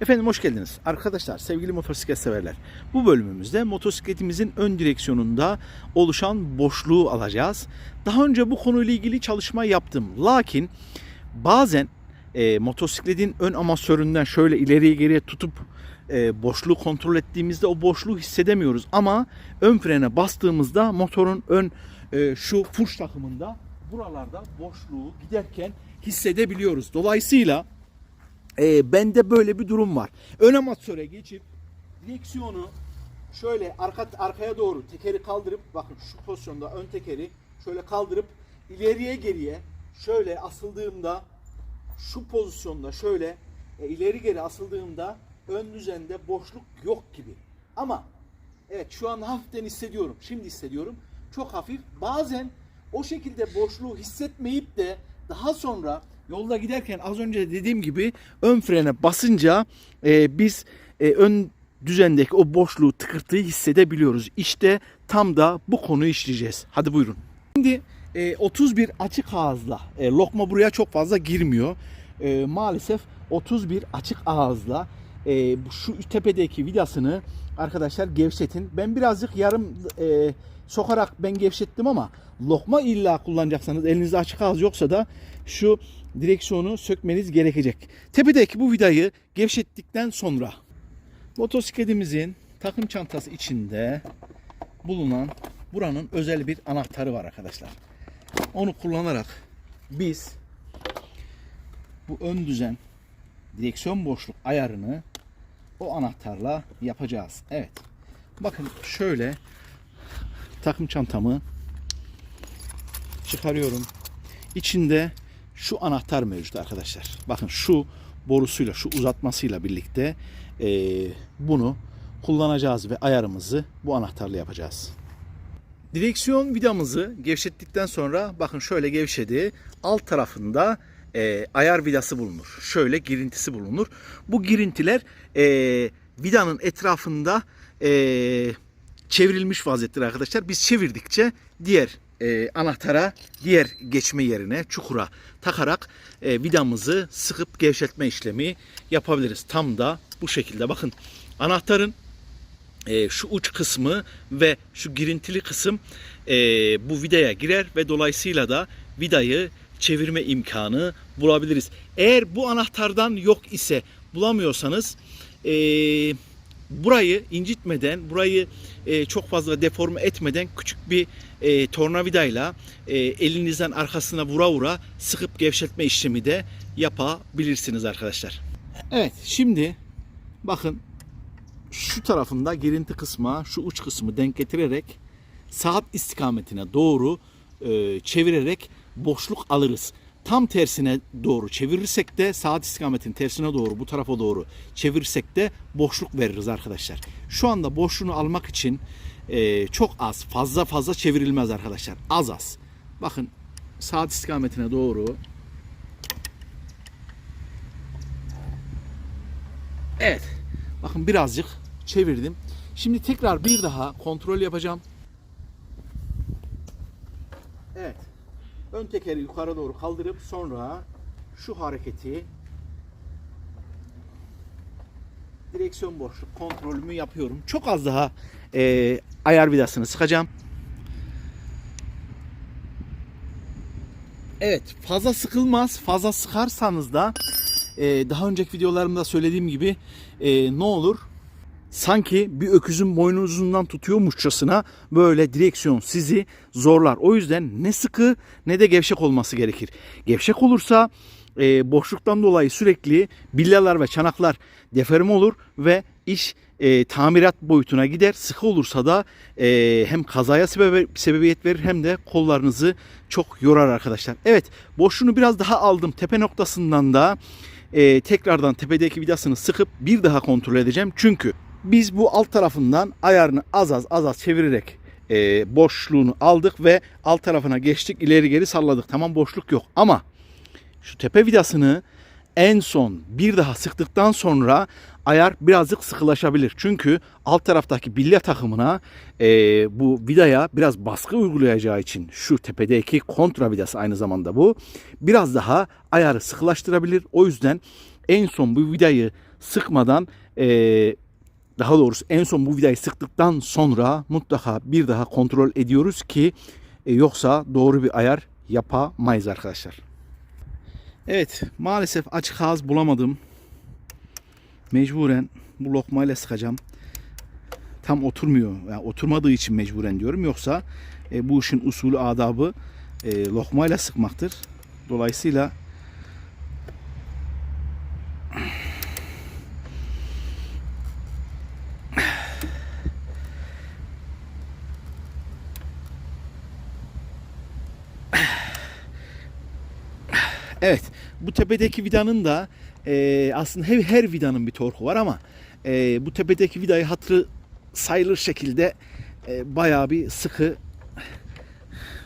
Efendim hoş geldiniz. Arkadaşlar sevgili motosiklet severler. Bu bölümümüzde motosikletimizin ön direksiyonunda oluşan boşluğu alacağız. Daha önce bu konuyla ilgili çalışma yaptım. Lakin bazen e, motosikletin ön amasöründen şöyle ileriye geriye tutup e, boşluğu kontrol ettiğimizde o boşluğu hissedemiyoruz. Ama ön frene bastığımızda motorun ön e, şu fuş takımında buralarda boşluğu giderken hissedebiliyoruz. Dolayısıyla e, bende böyle bir durum var. Ön amatöre geçip direksiyonu şöyle arka arkaya doğru tekeri kaldırıp bakın şu pozisyonda ön tekeri şöyle kaldırıp ileriye geriye şöyle asıldığımda şu pozisyonda şöyle e, ileri geri asıldığımda ön düzende boşluk yok gibi. Ama evet şu an hafiften hissediyorum. Şimdi hissediyorum. Çok hafif. Bazen o şekilde boşluğu hissetmeyip de daha sonra yolda giderken az önce dediğim gibi ön frene basınca e, biz e, ön düzendeki o boşluğu tıkırtıyı hissedebiliyoruz. İşte tam da bu konuyu işleyeceğiz. Hadi buyurun. Şimdi e, 31 açık ağızla e, lokma buraya çok fazla girmiyor. E, maalesef 31 açık ağızla e, şu tepedeki vidasını arkadaşlar gevşetin. Ben birazcık yarım e, sokarak ben gevşettim ama lokma illa kullanacaksanız elinizde açık ağız yoksa da şu direksiyonu sökmeniz gerekecek. Tepedeki bu vidayı gevşettikten sonra motosikletimizin takım çantası içinde bulunan buranın özel bir anahtarı var arkadaşlar. Onu kullanarak biz bu ön düzen direksiyon boşluk ayarını o anahtarla yapacağız. Evet. Bakın şöyle takım çantamı çıkarıyorum. İçinde şu anahtar mevcut arkadaşlar. Bakın şu borusuyla, şu uzatmasıyla birlikte eee, bunu kullanacağız ve ayarımızı bu anahtarla yapacağız. Direksiyon vidamızı gevşettikten sonra bakın şöyle gevşedi. Alt tarafında e, ayar vidası bulunur. Şöyle girintisi bulunur. Bu girintiler e, vidanın etrafında e, çevrilmiş vaziyettir arkadaşlar. Biz çevirdikçe diğer e, anahtara, diğer geçme yerine, çukura takarak e, vidamızı sıkıp gevşetme işlemi yapabiliriz. Tam da bu şekilde. Bakın anahtarın e, şu uç kısmı ve şu girintili kısım e, bu vidaya girer ve dolayısıyla da vidayı çevirme imkanı bulabiliriz. Eğer bu anahtardan yok ise bulamıyorsanız e, burayı incitmeden, burayı e, çok fazla deforme etmeden küçük bir e, tornavidayla e, elinizden arkasına vura vura sıkıp gevşetme işlemi de yapabilirsiniz arkadaşlar. Evet şimdi bakın şu tarafında girinti kısma şu uç kısmı denk getirerek saat istikametine doğru e, çevirerek boşluk alırız. Tam tersine doğru çevirirsek de saat istikametinin tersine doğru bu tarafa doğru çevirirsek de boşluk veririz arkadaşlar. Şu anda boşluğunu almak için e, çok az fazla fazla çevrilmez arkadaşlar. Az az. Bakın saat istikametine doğru Evet. Bakın birazcık çevirdim. Şimdi tekrar bir daha kontrol yapacağım. Evet. Ön tekeri yukarı doğru kaldırıp sonra şu hareketi direksiyon boşluk kontrolümü yapıyorum. Çok az daha e, ayar vidasını sıkacağım. Evet fazla sıkılmaz. Fazla sıkarsanız da e, daha önceki videolarımda söylediğim gibi e, ne olur? Sanki bir öküzün boynuzundan tutuyormuşçasına böyle direksiyon sizi zorlar. O yüzden ne sıkı ne de gevşek olması gerekir. Gevşek olursa e, boşluktan dolayı sürekli billalar ve çanaklar deforme olur ve iş e, tamirat boyutuna gider. Sıkı olursa da e, hem kazaya sebebe, sebebiyet verir hem de kollarınızı çok yorar arkadaşlar. Evet boşluğunu biraz daha aldım. Tepe noktasından da e, tekrardan tepedeki vidasını sıkıp bir daha kontrol edeceğim. Çünkü biz bu alt tarafından ayarını az az az az çevirerek e, boşluğunu aldık ve alt tarafına geçtik ileri geri salladık. Tamam boşluk yok ama şu tepe vidasını en son bir daha sıktıktan sonra ayar birazcık sıkılaşabilir. Çünkü alt taraftaki bilye takımına e, bu vidaya biraz baskı uygulayacağı için şu tepedeki kontra vidası aynı zamanda bu biraz daha ayarı sıkılaştırabilir. O yüzden en son bu vidayı sıkmadan eee, daha doğrusu en son bu vidayı sıktıktan sonra mutlaka bir daha kontrol ediyoruz ki e, yoksa doğru bir ayar yapamayız arkadaşlar. Evet maalesef açık ağız bulamadım. Mecburen bu lokmayla sıkacağım. Tam oturmuyor. Yani oturmadığı için mecburen diyorum. Yoksa e, bu işin usulü adabı e, lokmayla sıkmaktır. Dolayısıyla Evet, bu tepedeki vidanın da e, aslında her, her vidanın bir torku var ama e, bu tepedeki vidayı hatırı sayılır şekilde e, bayağı bir sıkı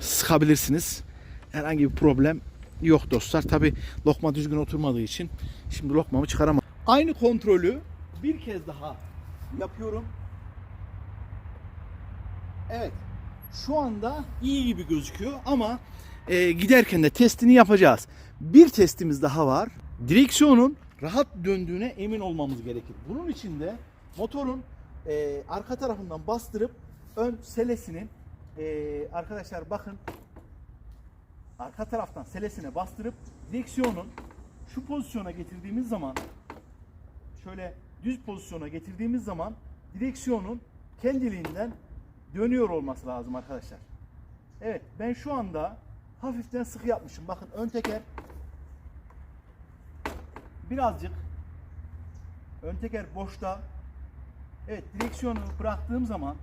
sıkabilirsiniz. Herhangi bir problem yok dostlar. Tabi lokma düzgün oturmadığı için şimdi lokmamı çıkaramam. Aynı kontrolü bir kez daha yapıyorum. Evet. Şu anda iyi gibi gözüküyor ama e, giderken de testini yapacağız. Bir testimiz daha var. Direksiyonun rahat döndüğüne emin olmamız gerekir. Bunun için de motorun e, arka tarafından bastırıp ön selesini e, arkadaşlar bakın arka taraftan selesine bastırıp direksiyonun şu pozisyona getirdiğimiz zaman şöyle düz pozisyona getirdiğimiz zaman direksiyonun kendiliğinden dönüyor olması lazım arkadaşlar. Evet ben şu anda hafiften sıkı yapmışım. Bakın ön teker birazcık ön teker boşta. Evet direksiyonu bıraktığım zaman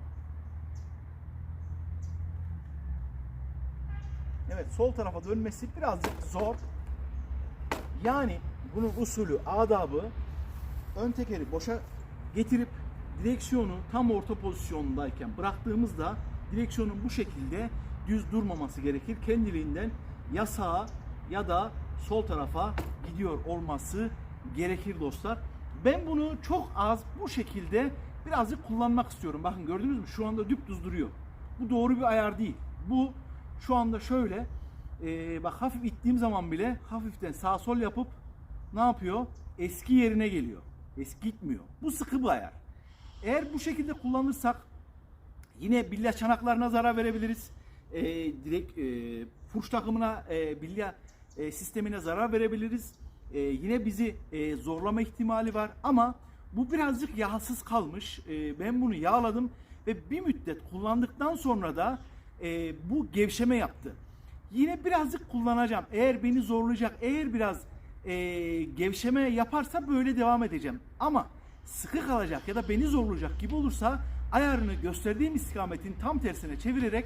Evet sol tarafa dönmesi birazcık zor. Yani bunun usulü, adabı ön tekeri boşa getirip direksiyonu tam orta pozisyondayken bıraktığımızda direksiyonun bu şekilde düz durmaması gerekir. Kendiliğinden ya sağa ya da sol tarafa gidiyor olması gerekir dostlar. Ben bunu çok az bu şekilde birazcık kullanmak istiyorum. Bakın gördünüz mü? Şu anda düpdüz duruyor. Bu doğru bir ayar değil. Bu şu anda şöyle e, bak hafif ittiğim zaman bile hafiften sağ sol yapıp ne yapıyor? Eski yerine geliyor. Eski gitmiyor. Bu sıkı bir ayar. Eğer bu şekilde kullanırsak yine bilya çanaklarına zarar verebiliriz. E, direkt e, furş takımına e, bilya e, sistemine zarar verebiliriz. E, yine bizi e, zorlama ihtimali var ama bu birazcık yağsız kalmış. E, ben bunu yağladım ve bir müddet kullandıktan sonra da e, bu gevşeme yaptı. Yine birazcık kullanacağım. Eğer beni zorlayacak, eğer biraz e, gevşeme yaparsa böyle devam edeceğim. Ama sıkı kalacak ya da beni zorlayacak gibi olursa ayarını gösterdiğim istikametin tam tersine çevirerek